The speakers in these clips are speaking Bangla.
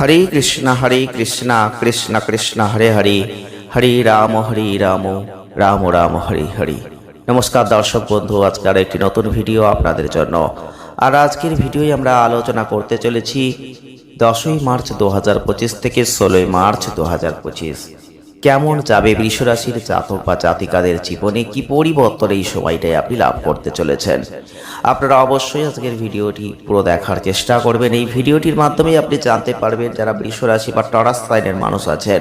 হরে কৃষ্ণ হরে কৃষ্ণ কৃষ্ণ কৃষ্ণ, হরে হরে। হরে রাম হরে রাম রাম রাম, হরে হরে। নমস্কার দর্শক বন্ধু, আজকের একটি নতুন ভিডিও আপনাদের জন্য। আর আজকের ভিডিওয় আমরা আলোচনা করতে চলেছি দশই মার্চ দু হাজার পঁচিশ থেকে ষোলোই মার্চ দু হাজার পঁচিশ। কেমন যাবে বৃষরাশির জাতক বা জাতিকাদের জীবনে কি পরিবর্তন এই সময়টাই আপনি লাভ করতে চলেছেন? আপনারা অবশ্যই আজকের ভিডিওটি পুরো দেখার চেষ্টা করবেন। এই ভিডিওটির মাধ্যমে আপনি জানতে পারবেন যারা বৃষরাশি বা টরাস সাইনের মানুষ আছেন।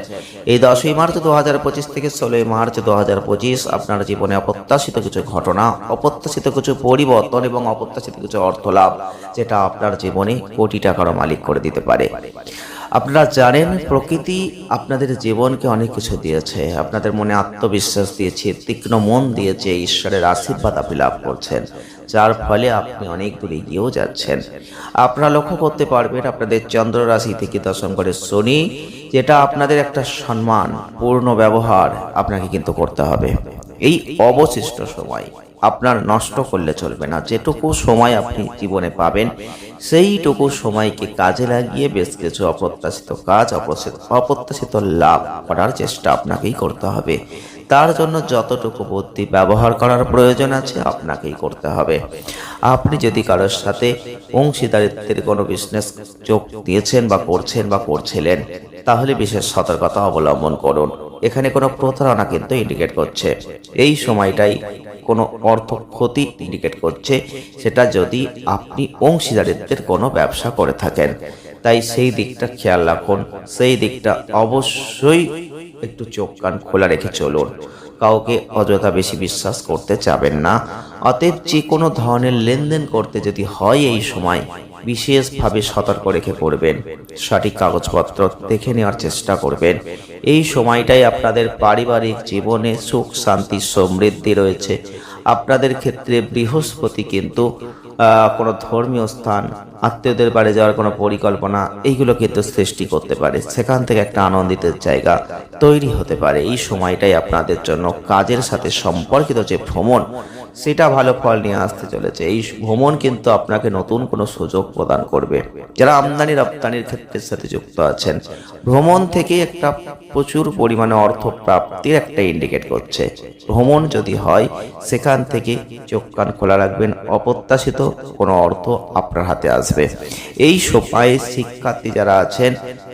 এই দশই মার্চ দু হাজার পঁচিশ থেকে ষোলোই মার্চ দু হাজার পঁচিশ আপনার জীবনে অপ্রত্যাশিত কিছু ঘটনা, অপ্রত্যাশিত কিছু পরিবর্তন এবং অপ্রত্যাশিত কিছু অর্থ লাভ যেটা আপনার জীবনে কোটি টাকারও মালিক করে দিতে পারে। আপনারা জানেন, প্রকৃতি আপনাদের জীবনকে অনেক কিছু দিয়েছে। আপনাদের মনে আত্মবিশ্বাস দিয়েছে, তীক্ষ্ণ মন দিয়েছে, ঈশ্বরের আশীর্বাদ আপনি লাভ করছেন। যার ফলে আপনি অনেক দূরে এগিয়েও যাচ্ছেন। আপনারা লক্ষ্য করতে পারবেন, আপনাদের চন্দ্র রাশি থেকে দশম করে শনি, যেটা আপনাদের একটা সম্মান পূর্ণ ব্যবহার আপনাকে কিন্তু করতে হবে। এই অবশিষ্ট সময়। আপনার নষ্ট করলে চলবে না। যেটুকু সময় আপনি জীবনে পাবেন, সেইটুকু সময়কে কাজে লাগিয়ে বেশ কিছু অপ্রত্যাশিত কাজ, অপ্রত্যাশিত লাভ করার চেষ্টা আপনাকেই করতে হবে। তার জন্য যতটুকু বুদ্ধি ব্যবহার করার প্রয়োজন আছে, আপনাকেই করতে হবে। আপনি যদি কারোর সাথে অংশীদারিত্বের কোনো বিজনেস যোগ দিয়েছেন বা করছেন বা করছিলেন, তাহলে বিশেষ সতর্কতা অবলম্বন করুন। এখানে কোনো প্রতারণা কিন্তু ইন্ডিকেট করছে। এই সময়টাই কোনো অর্থ ক্ষতি ইন্ডিকেট করছে, সেটা যদি আপনি অংশীদারিত্বের কোনো ব্যবসা করে থাকেন। তাই সেই দিকটা খেয়াল রাখুন, সেই দিকটা অবশ্যই একটু চোখ কান খোলা রেখে চলুন। কাউকে অযথা বেশি বিশ্বাস করতে চাবেন না। অতএব যে কোনো ধরনের লেনদেন করতে যদি হয় এই সময়, বিশেষভাবে সতর্ক রেখে করবেন সঠিক কাগজপত্র দেখে নেওয়ার চেষ্টা করবেন। এই সময়টাই আপনাদের পারিবারিক জীবনে সুখ, শান্তি, সমৃদ্ধি রয়েছে। আপনাদের ক্ষেত্রে বৃহস্পতি কিন্তু কোনো ধর্মীয় স্থান, আত্মীয়দের বাড়ি যাওয়ার কোনো পরিকল্পনা, এইগুলো কিন্তু সৃষ্টি করতে পারে। সেখান থেকে একটা আনন্দিতের জায়গা তৈরি হতে পারে। এই সময়টাই আপনাদের জন্য কাজের সাথে সম্পর্কিত যে ভ্রমণ সেটা ভালো ফল নিয়ে আসতে চলেছে। এই ভ্রমণ কিন্তু আপনাকে নতুন কোনো সুযোগ প্রদান করবে। যারা আমদানি রপ্তানির ক্ষেত্রের সাথে যুক্ত আছেন, ভ্রমণ থেকে একটা প্রচুর পরিমাণে অর্থ প্রাপ্তির একটা ইন্ডিকেট করছে। ভ্রমণ যদি হয়, সেখান থেকে চোখ কান খোলা রাখবেন, অপ্রত্যাশিত কোনো অর্থ আপনার হাতে আসবে। এই সময়ে শিক্ষার্থী যারা আছেন,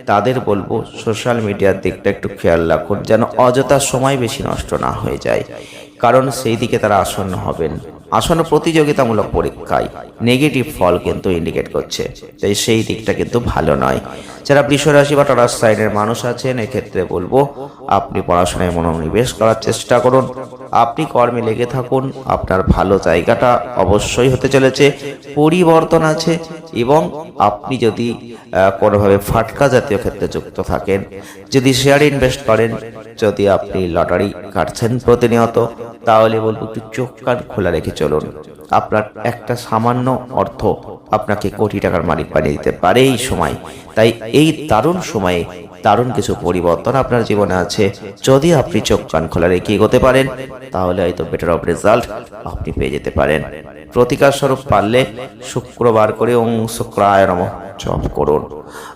তাদের বলব সোশ্যাল মিডিয়ার দিকটা একটু খেয়াল রাখুন, যেন অযথা সময় বেশি নষ্ট না হয়ে যায়। কারণ সেই দিকে তারা আসন্ন হবেন। আসন্ন প্রতিযোগিতামূলক পরীক্ষায় নেগেটিভ ফল কিন্তু ইন্ডিকেট করছে। তাই সেই দিকটা কিন্তু ভালো নয়। যারা বৃষরাশি বা টরাস সাইডের মানুষ আছেন, এক্ষেত্রে বলব, আপনি পড়াশোনায় মনোনিবেশ করার চেষ্টা করুন। আপনি কর্মে লেগে থাকুন, আপনার ভালো জায়গাটা অবশ্যই হতে চলেছে, পরিবর্তন আছে এবং আপনি যদি কোনোভাবে ফাটকা জাতীয় ক্ষেত্রে যুক্ত থাকেন, যদি শেয়ার ইনভেস্ট করেন, যদি আপনি লটারি কাটছেন প্রতিনিয়ত, তাহলে বলব একটু চোখ কান খোলা রেখে চলুন। আপনার একটা সামান্য অর্থ আপনাকে কোটি টাকার মালিক বানিয়ে দিতে পারে এই সময়। তাই এই দারুণ সময়ে দারুণ কিছু পরিবর্তন আপনার জীবনে আছে। যদি আপনি চোখ কান খোলা রেখে এগোতে পারেন, তাহলে হয়তো বেটার অফ রেজাল্ট আপনি পেয়ে যেতে পারেন। প্রতিকার স্বরূপ পারলে শুক্রবার করে ওং শুক্রায় নম জপ করুন।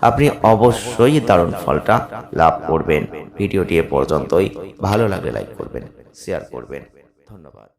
আপনি অবশ্যই দারুণ ফলটা লাভ করবেন। ভিডিওটি এ পর্যন্তই। ভালো লাগলে লাইক করবেন শেয়ার করবেন। ধন্যবাদ।